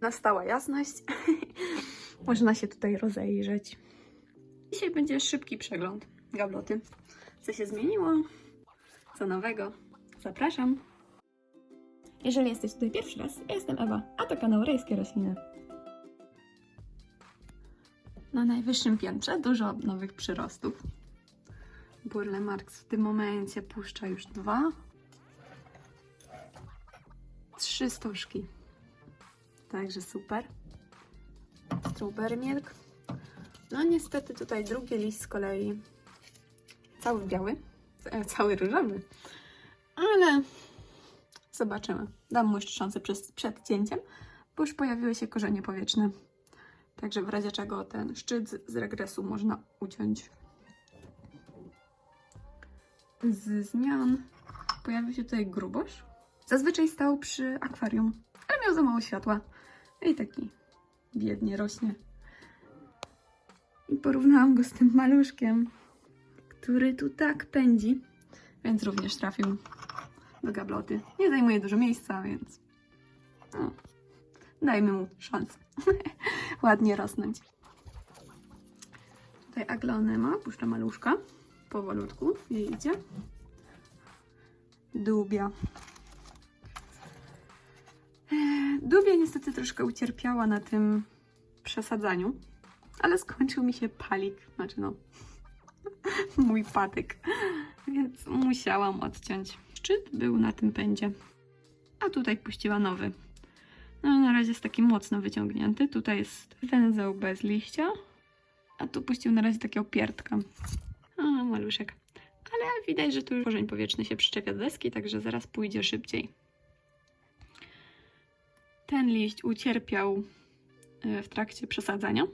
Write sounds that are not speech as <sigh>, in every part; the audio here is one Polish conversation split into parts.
Nastała jasność. <laughs> Można się tutaj rozejrzeć. Dzisiaj będzie szybki przegląd gabloty. Co się zmieniło? Co nowego? Zapraszam. Jeżeli jesteś tutaj pierwszy raz, ja jestem Ewa, a to kanał Rejskie Rośliny. Na najwyższym piętrze dużo nowych przyrostów. Burle Marx w tym momencie puszcza już dwa, trzy stożki. Także super. Strawberry milk. No niestety tutaj drugi list z kolei cały biały, e, cały różowy. Ale zobaczymy. Dam mu jeszcze szansę przez, przed cięciem, bo już pojawiły się korzenie powietrzne. Także w razie czego ten szczyt z- regresu można uciąć. Z zmian pojawił się tutaj grubosz. Zazwyczaj stał przy akwarium, ale miał za mało światła. I taki biednie rośnie. I porównałam go z tym maluszkiem, który tu tak pędzi, więc również trafił do gabloty. Nie zajmuje dużo miejsca, więc no, dajmy mu szansę <laughs> ładnie rosnąć. Tutaj aglonema, puszcza maluszka, powolutku jej idzie. Dubia. Dubia niestety troszkę ucierpiała na tym przesadzaniu, ale skończył mi się palik, znaczy no, <laughs> mój patyk, więc musiałam odciąć. Szczyt był na tym pędzie, a tutaj puściła nowy. No na razie jest taki mocno wyciągnięty. Tutaj jest węzeł bez liścia, a tu puścił na razie takiego pierdka. A, maluszek. Ale widać, że tu już korzeń powietrzny się przyczepia do deski, także zaraz pójdzie szybciej. Ten liść ucierpiał e, w trakcie przesadzania.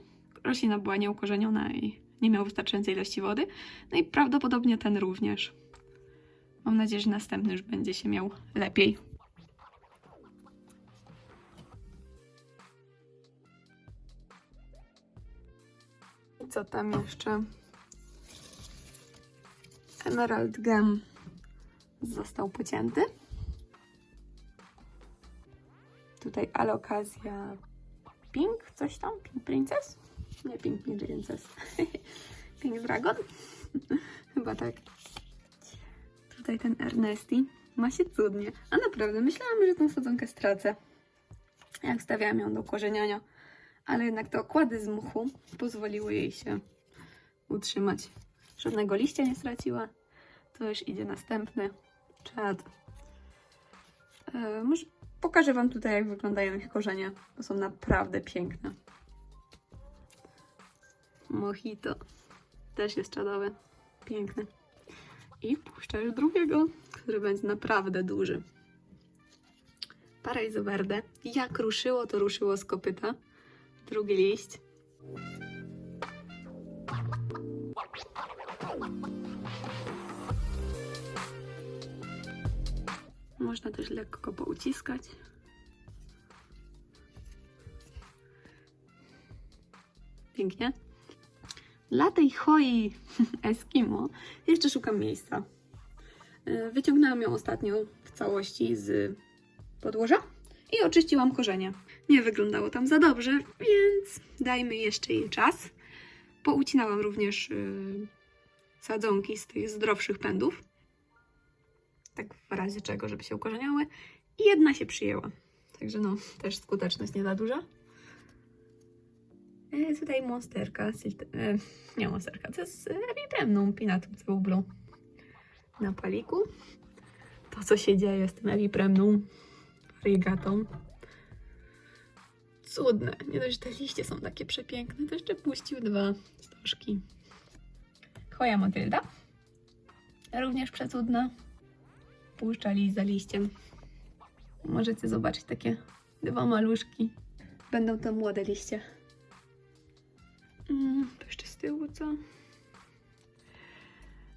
Roślina była nieukorzeniona i nie miał wystarczającej ilości wody. No i prawdopodobnie ten również. Mam nadzieję, że następny już będzie się miał lepiej. I co tam jeszcze? Emerald Gem został pocięty. Tutaj alokazja Pink, coś tam? Pink Princess? Nie Pink Princess. <laughs> Pink Dragon? <laughs> Chyba tak. Tutaj ten Ernesti ma się cudnie. A naprawdę, myślałam, że tą sadzonkę stracę. Jak stawiałam ją do korzeniania. Ale jednak te okłady z muchu pozwoliły jej się utrzymać. Żadnego liścia nie straciła. To już idzie następny czad. E, może pokażę Wam tutaj, jak wyglądają ich korzenie. To są naprawdę piękne. Mojito też jest czadowe. Piękne. I puszczę już drugiego, który będzie naprawdę duży. Paraiso Verde. Jak ruszyło, to ruszyło z kopyta. Drugi liść. Można też lekko pouciskać. Pięknie. Dla tej choi <laughs> Eskimo jeszcze szukam miejsca. E, Wyciągnęłam ją ostatnio w całości z podłoża i oczyściłam korzenie. Nie wyglądało tam za dobrze, więc dajmy jeszcze jej czas. Poucinałam również y, sadzonki z tych zdrowszych pędów. Tak w razie czego, żeby się ukorzeniały. I jedna się przyjęła. Także no, też skuteczność nie za duża. E, tutaj monsterka, e, nie monsterka, to jest ewipremną pinatum cebublą na paliku. To, co się dzieje z tym ewipremną regatą. Cudne. Nie dość, że te liście są takie przepiękne, to jeszcze puścił dwa stożki. Choja Matylda. Również przecudna. Puszcza liść za liściem. Możecie zobaczyć takie dwa maluszki. Będą to młode liście. Mm, to jeszcze z tyłu co?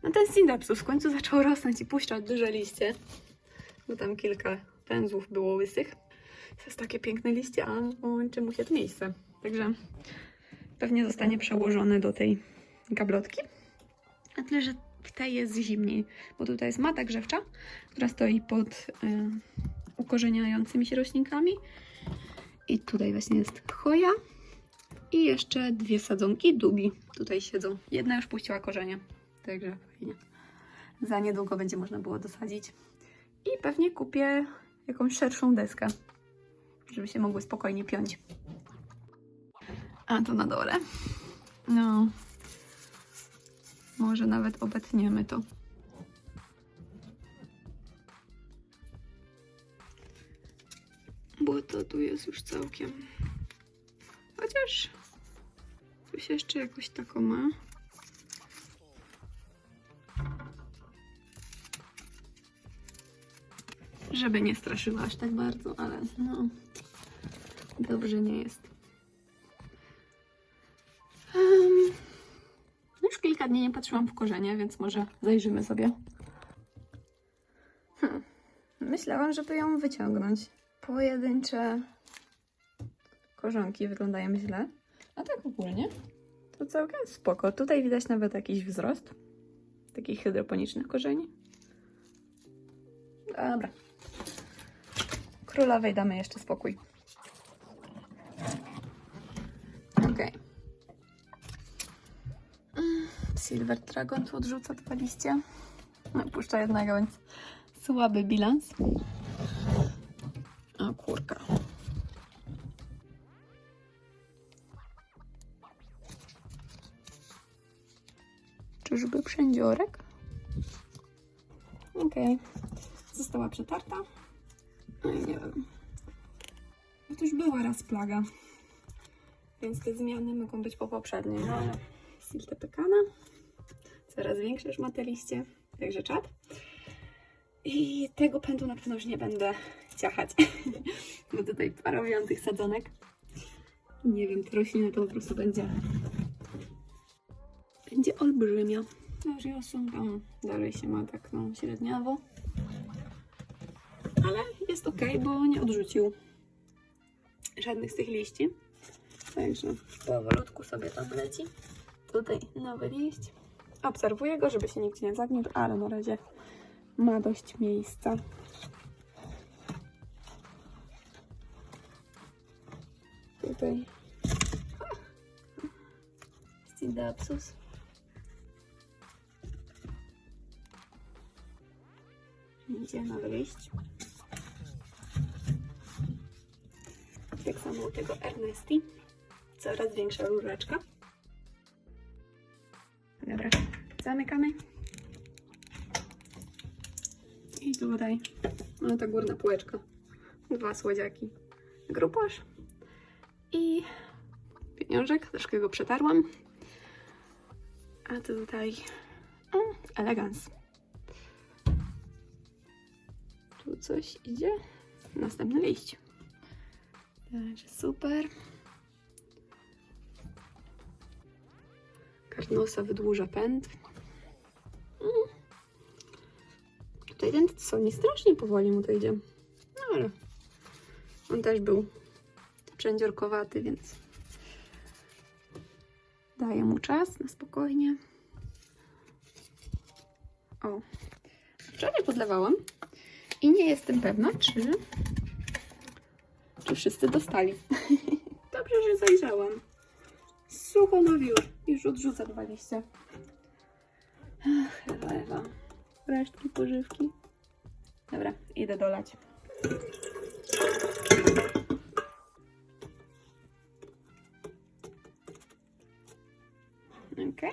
No ten Syndapsus w końcu zaczął rosnąć i puszczać duże liście. Bo tam kilka pędzlów było łysych. To jest takie piękne liście, a łączy mu się to miejsce. Także pewnie zostanie przełożony do tej gablotki. A tyle, że tej jest zimniej, bo tutaj jest mata grzewcza, która stoi pod y, ukorzeniającymi się roślinkami I tutaj właśnie jest choja. I jeszcze dwie sadzonki dubi tutaj siedzą. Jedna już puściła korzenie, także fajnie. Za niedługo będzie można było dosadzić. I pewnie kupię jakąś szerszą deskę, żeby się mogły spokojnie piąć. A to na dole. No. Może nawet obetniemy to. Bo to tu jest już całkiem. Chociaż się jeszcze jakoś taką ma. Żeby nie straszyła aż tak bardzo, ale no dobrze nie jest. Nie patrzyłam w korzenie, więc może zajrzymy sobie. Hmm. Myślałam, żeby ją wyciągnąć. Pojedyncze korzonki wyglądają źle, a tak ogólnie to całkiem spoko. Tutaj widać nawet jakiś wzrost takich hydroponicznych korzeni. Dobra. Królowej damy jeszcze spokój. Silver Dragon tu odrzuca dwa liście. No, puszcza jednego, więc słaby bilans. A kurka. Czyżby przędziorek? Okej. Została przetarta. No nie wiem. No to już była raz plaga. Więc te zmiany mogą być po poprzedniej. No ale Silta pekana. Coraz większe już ma te liście. Także czad. I tego pędu na pewno już nie będę ciachać. <laughs> Bo tutaj parowiłam tych sadzonek. Nie wiem, te rośliny to po prostu będzie będzie olbrzymia. Rosją tam dalej się ma tak no, średniawo. Ale jest ok, bo nie odrzucił żadnych z tych liści. Także powolutku sobie tam leci. Tutaj nowy liść. Obserwuję go, żeby się nigdzie nie zagniótł, ale na razie ma dość miejsca. Tutaj Stindapsus. Idzie na liść. Tak samo u tego Ernesti. Coraz większa różeczka. Zamykamy. I tutaj, no ta górna półeczka. Dwa słodziaki. Grupasz i pieniążek. Troszkę go przetarłam. A tutaj mm, elegans. Tu coś idzie. Następny liść. Także super. Karnosa wydłuża pęd. Tutaj ten nie strasznie powoli mu to idzie. No ale on też był przędziorkowaty, więc daję mu czas na spokojnie. O, wczoraj podlewałam i nie jestem pewna, czy, czy wszyscy dostali. <laughs> Dobrze, że zajrzałam. Sucho nowiło. Już odrzuca dwa liście. Ach, Ewa, Ewa. Resztki pożywki. Dobra, idę dolać. Okej.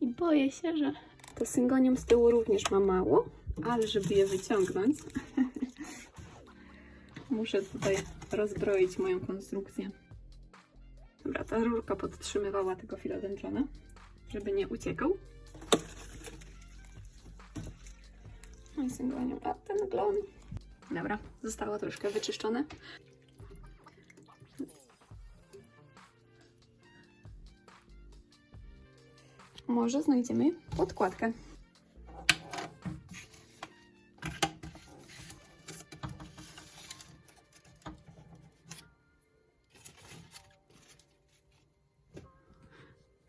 I boję się, że to syngonium z tyłu również ma mało, ale żeby je wyciągnąć, <laughs> muszę tutaj rozbroić moją konstrukcję. Dobra, ta rurka podtrzymywała tego filodendrona, żeby nie uciekał. I syngonium, a ten glon. Dobra, zostało troszkę wyczyszczone. Może znajdziemy podkładkę.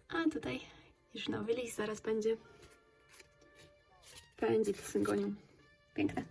A tutaj już nowy list zaraz będzie. Pędzi w syngoniu. Piękne.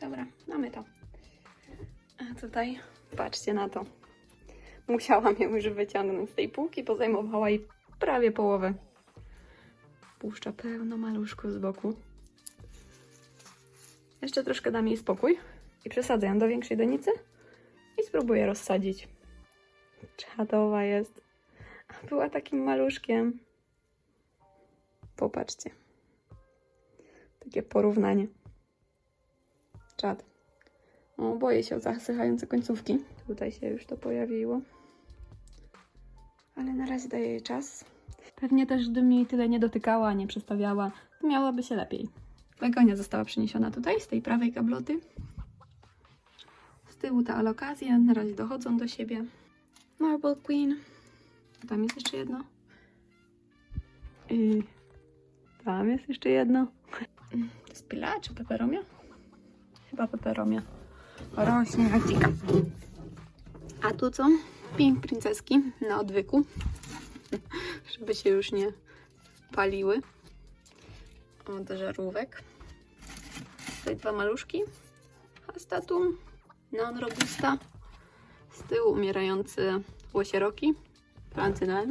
Dobra, mamy to. A tutaj patrzcie na to. Musiałam ją już wyciągnąć z tej półki, bo zajmowała jej prawie połowę. Puszcza pełno maluszków z boku. Jeszcze troszkę dam jej spokój i przesadzę ją do większej donicy i spróbuję rozsadzić. Czadowa jest. A Była takim maluszkiem. Popatrzcie. Takie porównanie. Czad. O, boję się o zasychające końcówki. Tutaj się już to pojawiło. Ale na razie daję jej czas. Pewnie też, gdybym jej tyle nie dotykała, nie przestawiała, to miałaby się lepiej. Begonia została przeniesiona tutaj, z tej prawej gabloty. Z tyłu ta alokazja, na razie dochodzą do siebie. Marble Queen. Tam jest jeszcze jedno. I tam jest jeszcze jedno. To jest pila czy peperomia? Chyba peperomia. Rośnie jak. A tu co? Pink princeski na odwyku. <laughs> Żeby się już nie paliły. Od żarówek. Tutaj dwa maluszki. Hastatum. Neon robusta. Z tyłu umierający łosieroki. Francy na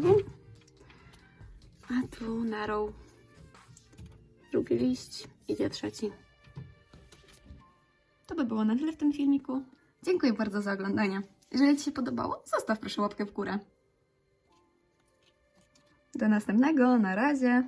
A tu narrow. Drugi liść. Idzie trzeci. To by było na tyle w tym filmiku. Dziękuję bardzo za oglądanie. Jeżeli Ci się podobało, zostaw proszę łapkę w górę. Do następnego, na razie.